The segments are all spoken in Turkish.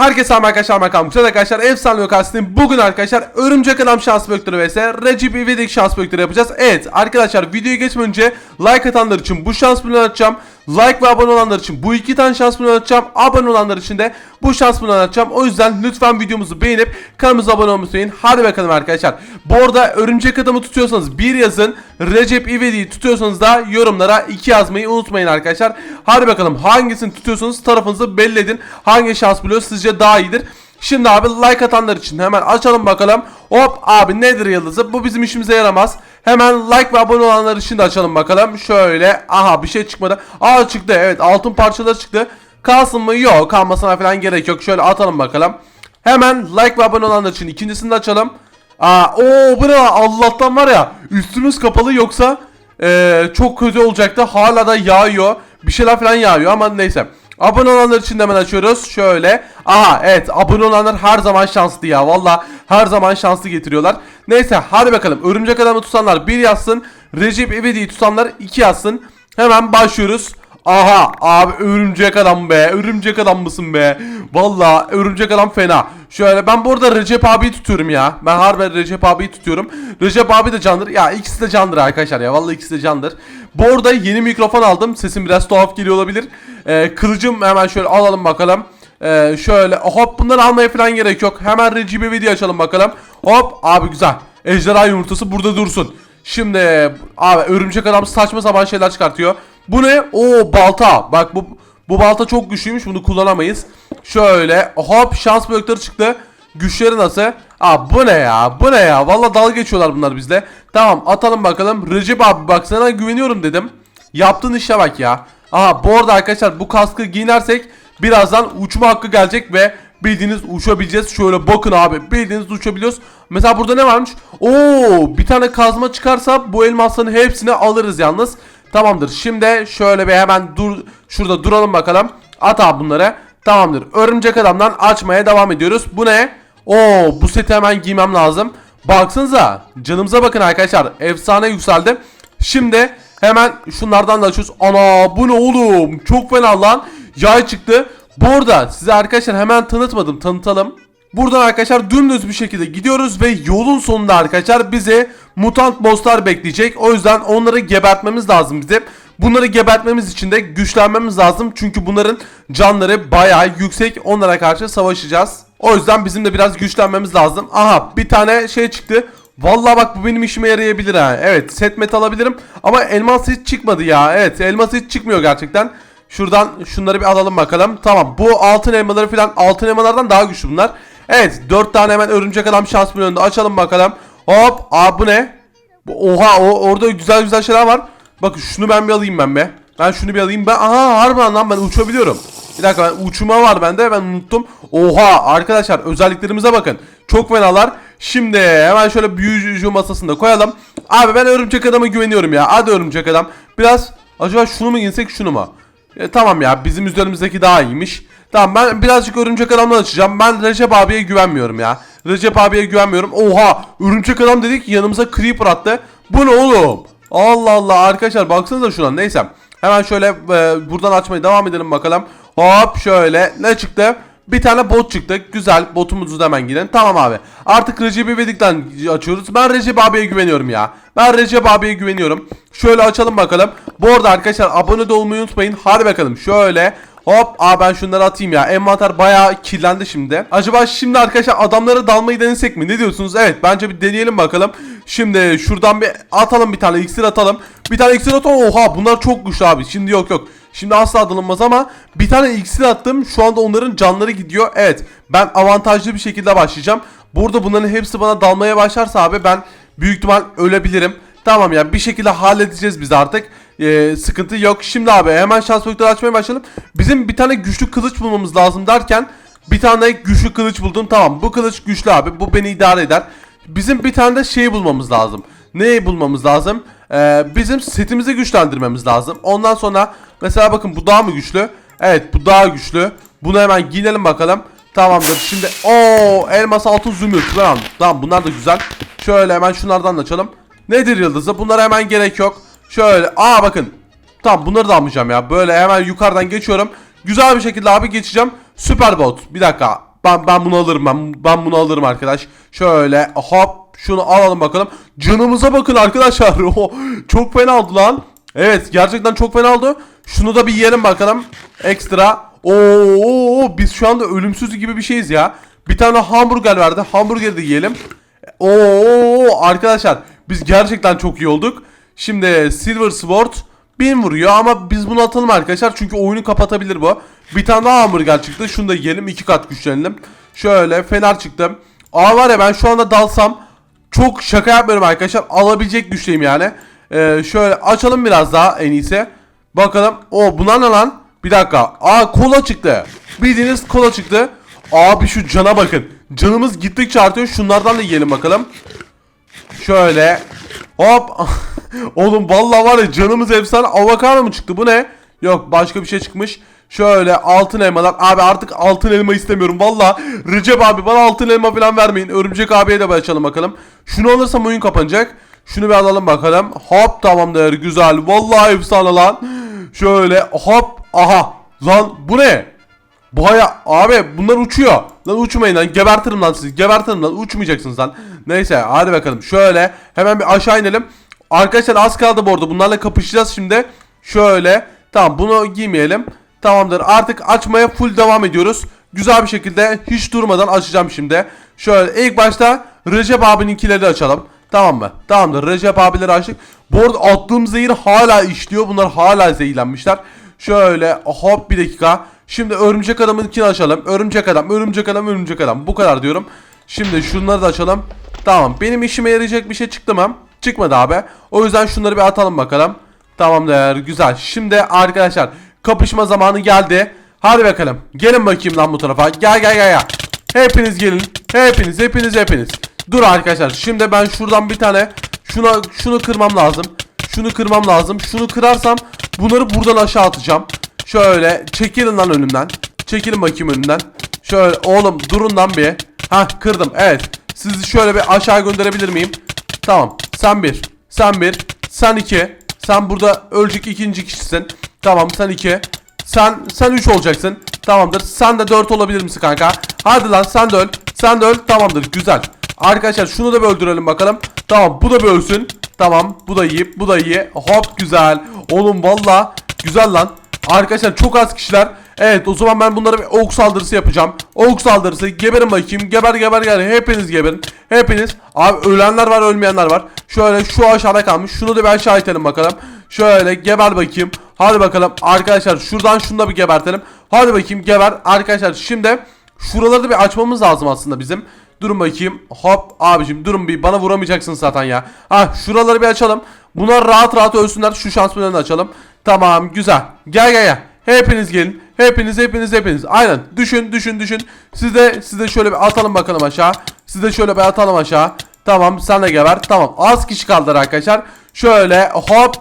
Herkese selam arkadaşlar ben Kamil. Güzel arkadaşlar efsane lokasındayım. Bugün arkadaşlar Örümcek Adam şans böktürü vs Recep İvedik şans böktürü yapacağız. Evet arkadaşlar videoyu geçmeden önce like atanlar için bu şans bölümünü atacağım. Like ve abone olanlar için bu iki tane şans bölümünü atacağım. Abone olanlar için de bu şans bölümünü atacağım. O yüzden lütfen videomuzu beğenip kanalımıza abone olmayı unutmayın. Hadi bakalım arkadaşlar. Bu arada Örümcek Adam'ı tutuyorsanız bir yazın. Recep İvedik'i tutuyorsanız da yorumlara iki yazmayı unutmayın arkadaşlar. Hadi bakalım hangisini tutuyorsanız tarafınızı belli edin. Hangi şans bloğu sizce daha iyidir? Şimdi abi like atanlar için hemen açalım bakalım. Hop abi nedir yıldızı? Bu bizim işimize yaramaz. Hemen like ve abone olanlar için de açalım bakalım. Şöyle aha bir şey çıkmadı. Aa çıktı evet altın parçaları çıktı. Kalsın mı? Yok kalmasına falan gerek yok. Şöyle atalım bakalım. Hemen like ve abone olanlar için ikincisini de açalım. Aa o bu ne Allah'tan var ya üstümüz kapalı yoksa eee, çok kötü olacaktı. Hala da yağıyor. Bir şeyler falan yağıyor ama neyse. Abone olanlar için de hemen açıyoruz. Şöyle. Aha evet abone olanlar her zaman şanslı ya. Valla her zaman şanslı getiriyorlar. Neyse hadi bakalım. Örümcek adamı tutanlar bir yazsın. Recep İvedik'i tutanlar iki yazsın. Hemen başlıyoruz. Aha abi örümcek adam be. Örümcek adam mısın be? Valla örümcek adam fena. Şöyle ben bu arada Recep abiyi tutuyorum ya. Ben harbiden Recep abiyi tutuyorum. Recep abi de candır. Ya ikisi de candır arkadaşlar ya. Vallahi ikisi de candır. Bu arada yeni mikrofon aldım. Sesim biraz tuhaf geliyor olabilir. Ee, kılıcım hemen şöyle alalım bakalım. Ee, şöyle hop bunları almaya falan gerek yok. Hemen Recep video açalım bakalım. Hop abi güzel. Ejderha yumurtası burada dursun. Şimdi abi örümcek adam saçma sapan şeyler çıkartıyor. Bu ne? Oo balta. Bak bu bu balta çok güçlüymüş. Bunu kullanamayız. Şöyle hop şans blokları çıktı. Güçleri nasıl? Aa bu ne ya? Bu ne ya? Valla dalga geçiyorlar bunlar bizle. Tamam atalım bakalım. Recep abi bak sana güveniyorum dedim. Yaptığın işe bak ya. Aha bu arada arkadaşlar bu kaskı giyinersek birazdan uçma hakkı gelecek ve bildiğiniz uçabileceğiz. Şöyle bakın abi bildiğiniz uçabiliyoruz. Mesela burada ne varmış? Oo bir tane kazma çıkarsa bu elmasların hepsini alırız yalnız. Tamamdır. Şimdi şöyle bir hemen dur şurada duralım bakalım. At abi bunları. Tamamdır. Örümcek adamdan açmaya devam ediyoruz. Bu ne? Oo bu seti hemen giymem lazım. Baksanıza. Canımıza bakın arkadaşlar. Efsane yükseldi. Şimdi hemen şunlardan da açıyoruz. Ana bu ne oğlum? Çok fena lan. Yay çıktı. Bu arada size arkadaşlar hemen tanıtmadım. Tanıtalım. Buradan arkadaşlar dümdüz bir şekilde gidiyoruz ve yolun sonunda arkadaşlar bize mutant bosslar bekleyecek. O yüzden onları gebertmemiz lazım bize. Bunları gebertmemiz için de güçlenmemiz lazım. Çünkü bunların canları bayağı yüksek. Onlara karşı savaşacağız. O yüzden bizim de biraz güçlenmemiz lazım. Aha bir tane şey çıktı. Vallahi bak bu benim işime yarayabilir ha. Evet set met alabilirim. Ama elmas hiç çıkmadı ya. Evet elmas hiç çıkmıyor gerçekten. Şuradan şunları bir alalım bakalım. Tamam bu altın elmaları falan altın elmalardan daha güçlü bunlar. Evet 4 tane hemen örümcek adam şans milyonunda açalım bakalım. Hop aa bu ne? Oha o, orada güzel güzel şeyler var. Bakın şunu ben bir alayım ben be. Ben şunu bir alayım. Ben aha harbiden lan ben uçabiliyorum. Bir dakika ben uçma var bende ben unuttum. Oha arkadaşlar özelliklerimize bakın. Çok fenalar. Şimdi hemen şöyle büyücü masasında koyalım. Abi ben örümcek adama güveniyorum ya. Hadi örümcek adam. Biraz acaba şunu mu giysek şunu mu? E, tamam ya bizim üzerimizdeki daha iyiymiş. Tamam ben birazcık örümcek adamdan açacağım. Ben Recep abiye güvenmiyorum ya. Recep abiye güvenmiyorum. Oha örümcek adam dedik yanımıza creeper attı. Bu ne oğlum? Allah Allah arkadaşlar baksanıza şuna neyse. Hemen şöyle e, buradan açmaya devam edelim bakalım. Hop şöyle ne çıktı? Bir tane bot çıktı. Güzel. Botumuzu da hemen girelim. Tamam abi. Artık Recep İvedik'ten açıyoruz. Ben Recep abiye güveniyorum ya. Ben Recep abiye güveniyorum. Şöyle açalım bakalım. Bu arada arkadaşlar abone de olmayı unutmayın. Hadi bakalım. Şöyle. Hop. Aa ben şunları atayım ya. Envanter bayağı kirlendi şimdi. Acaba şimdi arkadaşlar adamlara dalmayı denesek mi? Ne diyorsunuz? Evet bence bir deneyelim bakalım. Şimdi şuradan bir atalım bir tane iksir atalım. Bir tane iksir atalım. Oha bunlar çok güçlü abi. Şimdi yok yok. Şimdi asla dalınmaz ama bir tane iksir attım. Şu anda onların canları gidiyor. Evet ben avantajlı bir şekilde başlayacağım. Burada bunların hepsi bana dalmaya başlarsa abi ben büyük ihtimal ölebilirim. Tamam ya bir şekilde halledeceğiz biz artık. Ee, sıkıntı yok. Şimdi abi hemen şans boyutları açmaya başlayalım. Bizim bir tane güçlü kılıç bulmamız lazım derken bir tane güçlü kılıç buldum. Tamam bu kılıç güçlü abi. Bu beni idare eder. Bizim bir tane de şey bulmamız lazım. Neyi bulmamız lazım? Ee, bizim setimizi güçlendirmemiz lazım. Ondan sonra mesela bakın bu daha mı güçlü? Evet bu daha güçlü. Bunu hemen giyinelim bakalım. Tamamdır. Şimdi o elmas altın zümrüt. Tamam. Tamam bunlar da güzel. Şöyle hemen şunlardan da açalım. Nedir yıldızı? Bunlara hemen gerek yok. Şöyle. Aa bakın. Tamam bunları da almayacağım ya. Böyle hemen yukarıdan geçiyorum. Güzel bir şekilde abi geçeceğim. Süper bot. Bir dakika. Ben ben bunu alırım ben ben bunu alırım arkadaş. Şöyle hop şunu alalım bakalım. Canımıza bakın arkadaşlar. Çok fena oldu lan. Evet gerçekten çok fena oldu. Şunu da bir yiyelim bakalım. Ekstra. Oo biz şu anda ölümsüz gibi bir şeyiz ya. Bir tane hamburger verdi. Hamburgeri de yiyelim. Oo arkadaşlar biz gerçekten çok iyi olduk. Şimdi Silver Sword 1000 vuruyor ama biz bunu atalım arkadaşlar çünkü oyunu kapatabilir bu. Bir tane daha hamburger çıktı. Şunu da yiyelim. iki kat güçlenelim. Şöyle fener çıktı. Aa var ya ben şu anda dalsam çok şaka yapmıyorum arkadaşlar. Alabilecek güçteyim yani. Ee, şöyle açalım biraz daha en iyisi. Bakalım. O bunlar ne lan? Bir dakika. Aa kola çıktı. Bildiğiniz kola çıktı. Abi şu cana bakın. Canımız gittikçe artıyor. Şunlardan da yiyelim bakalım. Şöyle. Hop. Oğlum vallahi var ya canımız efsane. Avokado mu çıktı? Bu ne? Yok başka bir şey çıkmış. Şöyle altın elmalar. Abi artık altın elma istemiyorum. Vallahi Recep abi bana altın elma falan vermeyin. Örümcek abiye de açalım bakalım. Şunu alırsam oyun kapanacak. Şunu bir alalım bakalım. Hop tamamdır güzel. Vallahi efsane lan. Şöyle hop. Aha. Lan bu ne? Baya abi bunlar uçuyor. Lan uçmayın lan gebertirim lan sizi gebertirim lan uçmayacaksınız lan. Neyse hadi bakalım şöyle hemen bir aşağı inelim. Arkadaşlar az kaldı bu arada bunlarla kapışacağız şimdi. Şöyle tamam bunu giymeyelim. Tamamdır artık açmaya full devam ediyoruz. Güzel bir şekilde hiç durmadan açacağım şimdi. Şöyle ilk başta Recep abininkileri açalım. Tamam mı? Tamamdır Recep abileri açtık. Bu arada attığım zehir hala işliyor. Bunlar hala zehirlenmişler. Şöyle hop bir dakika. Şimdi örümcek adamınkini açalım. Örümcek adam, örümcek adam, örümcek adam. Bu kadar diyorum. Şimdi şunları da açalım. Tamam. Benim işime yarayacak bir şey çıktı mı? Çıkmadı abi. O yüzden şunları bir atalım bakalım. Tamamdır. Güzel. Şimdi arkadaşlar kapışma zamanı geldi. Hadi bakalım. Gelin bakayım lan bu tarafa. Gel gel gel gel. Hepiniz gelin. Hepiniz, hepiniz, hepiniz. Dur arkadaşlar. Şimdi ben şuradan bir tane şuna şunu kırmam lazım. Şunu kırmam lazım. Şunu kırarsam bunları buradan aşağı atacağım. Şöyle çekilin lan önümden. Çekilin bakayım önümden. Şöyle oğlum durun lan bir. Hah kırdım evet. Sizi şöyle bir aşağı gönderebilir miyim? Tamam. Sen bir. Sen bir. Sen iki. Sen burada ölecek ikinci kişisin. Tamam sen iki. Sen sen 3 olacaksın. Tamamdır. Sen de 4 olabilir misin kanka? Hadi lan sen de öl. Sen de öl. Tamamdır. Güzel. Arkadaşlar şunu da bir öldürelim bakalım. Tamam bu da bir ölsün. Tamam bu da iyi. Bu da iyi. Hop güzel. Oğlum valla güzel lan. Arkadaşlar çok az kişiler. Evet o zaman ben bunlara bir ok saldırısı yapacağım. Ok saldırısı geberin bakayım. Geber geber geber. Hepiniz geberin. Hepiniz. Abi ölenler var ölmeyenler var. Şöyle şu aşağıda kalmış. Şunu da bir aşağı itelim bakalım. Şöyle geber bakayım. Hadi bakalım arkadaşlar şuradan şunu da bir gebertelim. Hadi bakayım geber. Arkadaşlar şimdi şuraları da bir açmamız lazım aslında bizim. Durun bakayım. Hop abicim durun bir bana vuramayacaksın zaten ya. Ha şuraları bir açalım. Bunlar rahat rahat ölsünler. Şu şans açalım. Tamam güzel. Gel gel gel. Hepiniz gelin. Hepiniz hepiniz hepiniz. Aynen. Düşün düşün düşün. Siz de siz de şöyle bir atalım bakalım aşağı. Siz de şöyle bir atalım aşağı. Tamam sen de geber. Tamam. Az kişi kaldılar arkadaşlar. Şöyle hop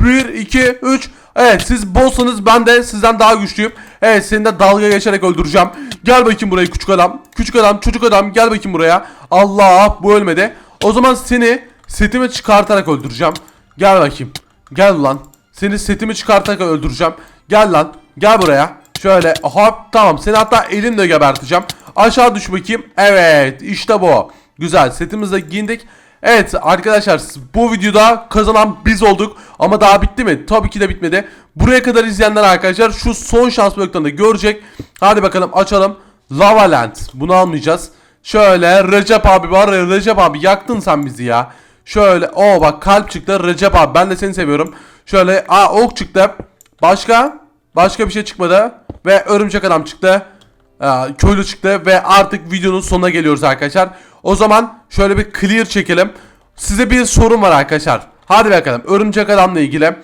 1 2 3 Evet siz bossunuz ben de sizden daha güçlüyüm. Evet seni de dalga geçerek öldüreceğim. Gel bakayım buraya küçük adam. Küçük adam çocuk adam gel bakayım buraya. Allah bu ölmedi. O zaman seni setimi çıkartarak öldüreceğim. Gel bakayım. Gel lan. Seni setimi çıkartarak öldüreceğim. Gel lan. Gel buraya. Şöyle hop tamam seni hatta elimle geberteceğim. Aşağı düş bakayım. Evet işte bu. Güzel setimizi de giyindik. Evet arkadaşlar bu videoda kazanan biz olduk ama daha bitti mi? Tabii ki de bitmedi. Buraya kadar izleyenler arkadaşlar şu son şans bloklarını görecek. Hadi bakalım açalım. Lava Land. Bunu almayacağız. Şöyle Recep abi var Recep abi yaktın sen bizi ya. Şöyle o bak kalp çıktı Recep abi ben de seni seviyorum. Şöyle aa ok çıktı. Başka? Başka bir şey çıkmadı. Ve örümcek adam çıktı. Aa, köylü çıktı ve artık videonun sonuna geliyoruz arkadaşlar. O zaman şöyle bir clear çekelim. Size bir sorum var arkadaşlar. Hadi bakalım örümcek adamla ilgili.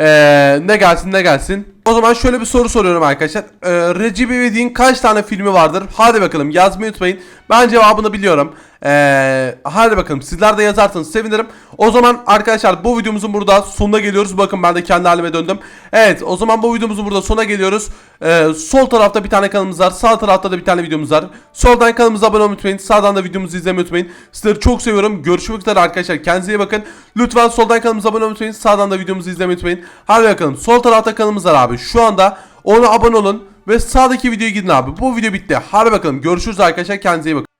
Ee, ne gelsin ne gelsin. O zaman şöyle bir soru soruyorum arkadaşlar. Ee, Recep İvedik'in kaç tane filmi vardır? Hadi bakalım yazmayı unutmayın. Ben cevabını biliyorum. Ee, hadi bakalım sizler de yazarsanız sevinirim. O zaman arkadaşlar bu videomuzun burada sonuna geliyoruz. Bakın ben de kendi halime döndüm. Evet o zaman bu videomuzun burada sonuna geliyoruz. Ee, sol tarafta bir tane kanalımız var. Sağ tarafta da bir tane videomuz var. Soldan kanalımıza abone olmayı unutmayın. Sağdan da videomuzu izlemeyi unutmayın. Sizleri çok seviyorum. Görüşmek üzere arkadaşlar. Kendinize iyi bakın. Lütfen soldan kanalımıza abone olmayı unutmayın. Sağdan da videomuzu izlemeyi unutmayın. Hadi bakalım. Sol tarafta kanalımız var abi. Şu anda ona abone olun. ve sağdaki videoya gidin abi. Bu video bitti. Hadi bakalım görüşürüz arkadaşlar kendinize iyi bakın.